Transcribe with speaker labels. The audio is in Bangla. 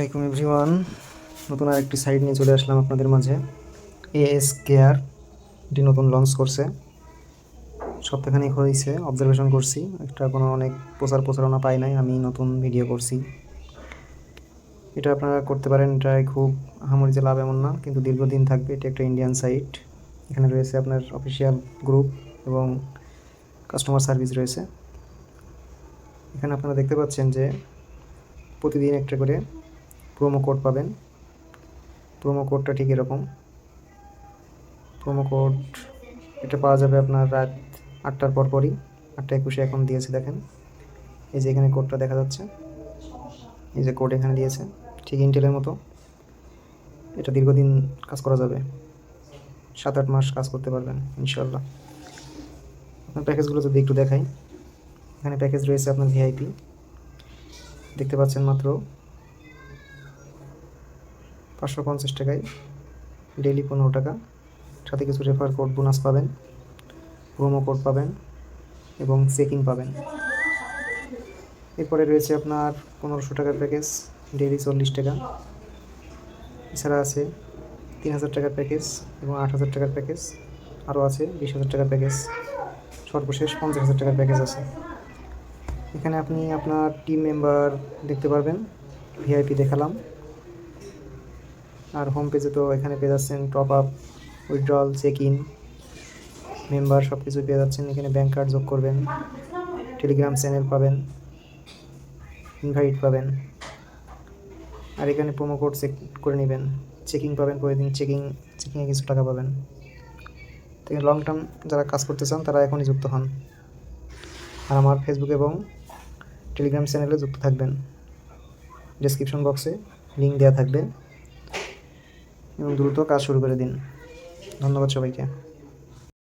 Speaker 1: আসসালামাইকুম এভরিওয়ান। নতুন আর একটি সাইট নিয়ে চলে আসলাম আপনাদের মাঝে। এএস কেয়ার এটি নতুন লঞ্চ করছে। সপ্তাহখানি হয়েছে অবজারভেশন করছি। একটা কোনো অনেক প্রচার প্রচারণা পাই নাই, আমি নতুন ভিডিও করছি। এটা আপনারা করতে পারেন এটাই খুব আহামরি যে লাভ এমন না, কিন্তু দীর্ঘদিন থাকবে, এটি একটা ইন্ডিয়ান সাইট এখানে রয়েছে আপনার অফিসিয়াল গ্রুপ এবং কাস্টমার সার্ভিস রয়েছে। এখানে আপনারা দেখতে পাচ্ছেন যে প্রতিদিন একটা করে প্রোমো কোড পাবেন। প্রোমো কোডটা ঠিক এরকম। প্রোমো কোড এটা পাওয়া যাবে আপনার রাত আটটার পর পরই। আটটা একুশে এখন দিয়েছে দেখেন। এই যে এখানে কোডটা দেখা যাচ্ছে। এই যে কোড এখানে দিয়েছে। ঠিক ইন্টেলের মতো। এটা দীর্ঘদিন কাজ করা যাবে। সাত আট মাস কাজ করতে পারবেন ইনশাল্লাহ আপনার প্যাকেজগুলো যদি একটু দেখাই। এখানে প্যাকেজ রয়েছে আপনার ভিআইপি দেখতে পাচ্ছেন মাত্র পাঁচশো পঞ্চাশ টাকায় ডেইলি পনেরো টাকা। সাথে কিছু রেফার কোড বোনাস পাবেন প্রোমো কোড পাবেন এবং চেকিং পাবেন। এরপরে রয়েছে আপনার পনেরোশো টাকার প্যাকেজ ডেইলি চল্লিশ টাকা। এছাড়া আছে তিন হাজার টাকার প্যাকেজ এবং আট হাজার টাকার প্যাকেজ আরও আছে বিশ হাজার টাকার প্যাকেজ সর্বশেষ পঞ্চাশ হাজার টাকার প্যাকেজ আছে। এখানে আপনি আপনার টিম মেম্বার দেখতে পারবেন ভিআইপি দেখালাম। আর হোম পেজে তো এখানে পেয়ে যাচ্ছেন top up withdrawal check in member সব কিছু পেয়ে যাচ্ছেন। এখানে ব্যাঙ্ক কার্ড যোগ করবেন টেলিগ্রাম চ্যানেল পাবেন ইনভাইট পাবেন। আর এখানে প্রোমো কোড চেক করে নেবেন। চেকিং পাবেন, প্রতিদিন চেকিং চেকিংয়ে কিছু টাকা পাবেন। থেকে লং টার্ম যারা কাজ করতে চান, তারা এখনই যুক্ত হন। আর আমার ফেসবুক এবং টেলিগ্রাম চ্যানেলে যুক্ত থাকবেন। ডেসক্রিপশন বক্সে লিঙ্ক দেওয়া থাকবে। এবং দ্রুত কাজ শুরু করে দিন। ধন্যবাদ সবাইকে।